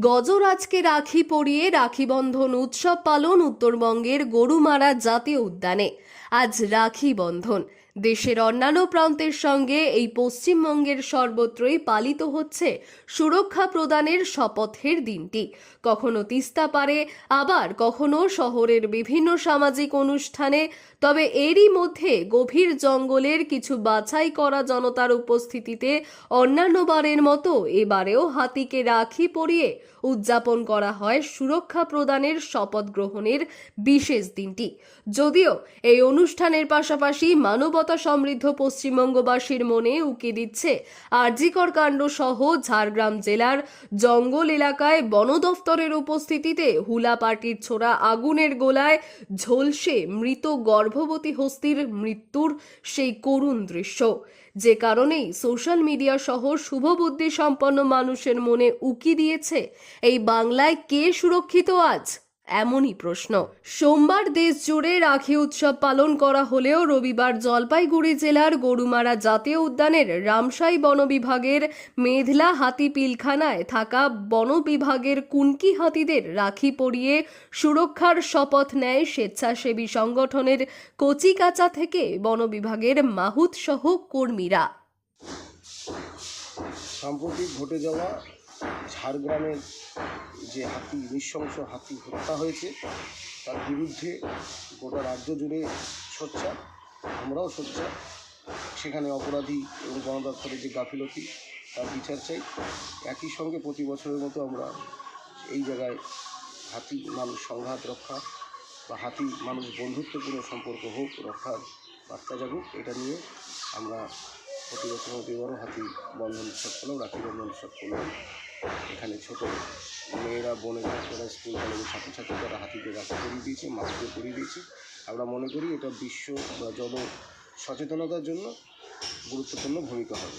গজরাজকে রাখি পরিয়ে রাখি বন্ধন উৎসব পালন উত্তরবঙ্গের গরুমারা জাতীয় উদ্যানে। আজ রাখি বন্ধন। দেশের অন্যান্য প্রান্তের সঙ্গে এই পশ্চিমবঙ্গের সর্বত্রই পালিত হচ্ছে সুরক্ষা প্রদানের শপথের দিনটি। কখনো তিস্তা পারে, আবার কখনো শহরের বিভিন্ন সামাজিক অনুষ্ঠানে। তবে এরই মধ্যে গভীর জঙ্গলের কিছু বাছাই করা জনতার উপস্থিতিতে অন্যান্যবারের মতো এবারেও হাতিকে রাখি পরিয়ে উদযাপন করা হয় সুরক্ষা প্রদানের শপথ গ্রহণের বিশেষ দিনটি। যদিও এই অনুষ্ঠানের পাশাপাশি মানবতা সমৃদ্ধ পশ্চিমবঙ্গবাসীর মনে উকি দিচ্ছে আরজিকর কাণ্ড সহ ঝাড়গ্রাম জেলার জঙ্গল এলাকায় বন দফতরের উপস্থিতিতে হুলা পার্টির ছোড়া আগুনের গোলায় ঝলসে মৃত গর্ভবতী হস্তির মৃত্যুর সেই করুণ দৃশ্য। যে কারণেই সোশ্যাল মিডিয়া সহ শুভবুদ্ধি সম্পন্ন মানুষের মনে উকি দিয়েছে, এই বাংলায় কে সুরক্ষিত আজ? এমনই প্রশ্ন। সোমবার দেশ জুড়ে রাখি উৎসব পালন করা হলেও রবিবার জলপাইগুড়ি জেলার গরুমারা জাতীয় উদ্যানের রামসাই বন বিভাগের মেধলা হাতি পিলখানায় থাকা বন বিভাগের কুনকি হাতিদের রাখি পরিয়ে সুরক্ষার শপথ নেয় স্বেচ্ছাসেবী সংগঠনের কচিকাচা থেকে বন বিভাগের মাহুত সহ কর্মীরা। সাম্প্রতিক ঘটে যাওয়া ঝাড়গ্রামের যে হাতি, নৃশংস হাতি হত্যা হয়েছে, তার বিরুদ্ধে গোটা রাজ্য জুড়ে সোচ্চার, আমরাও সোচ্চার। সেখানে অপরাধী এবং বন দপ্তরের যে গাফিলতি, তার বিচার চাই। একই সঙ্গে প্রতি বছরের মতো আমরা এই জায়গায় হাতি মানুষ সংঘাত রক্ষা বা হাতি মানুষ বন্ধুত্বপূর্ণ সম্পর্ক হোক, রক্ষার বার্তা জাগুক, এটা নিয়ে আমরা প্রতি বছর এবারও হাতি বন্ধন উৎসব করলাম, রাখি বন্ধন উৎসব করলাম। এখানে ছোট মেয়েরা, বোনেরা তারা স্কুল, কলেজের ছাত্রছাত্রী তারা হাতিতে রাখা করিয়ে দিয়েছে মাছকে করিয়ে দিয়েছে। আমরা মনে করি এটা বিশ্ব বা জন সচেতনতার জন্য গুরুত্বপূর্ণ ভূমিকা হবে।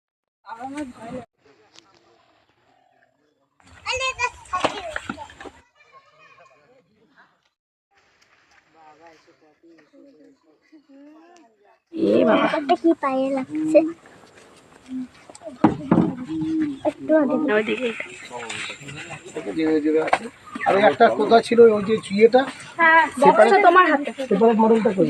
ব্যাপারটা কি পায়ে লাগছে আর একটা কথা ছিল ওই যে চুইয়েটা হ্যাঁ তোমার হাতে। মডেলটা করি।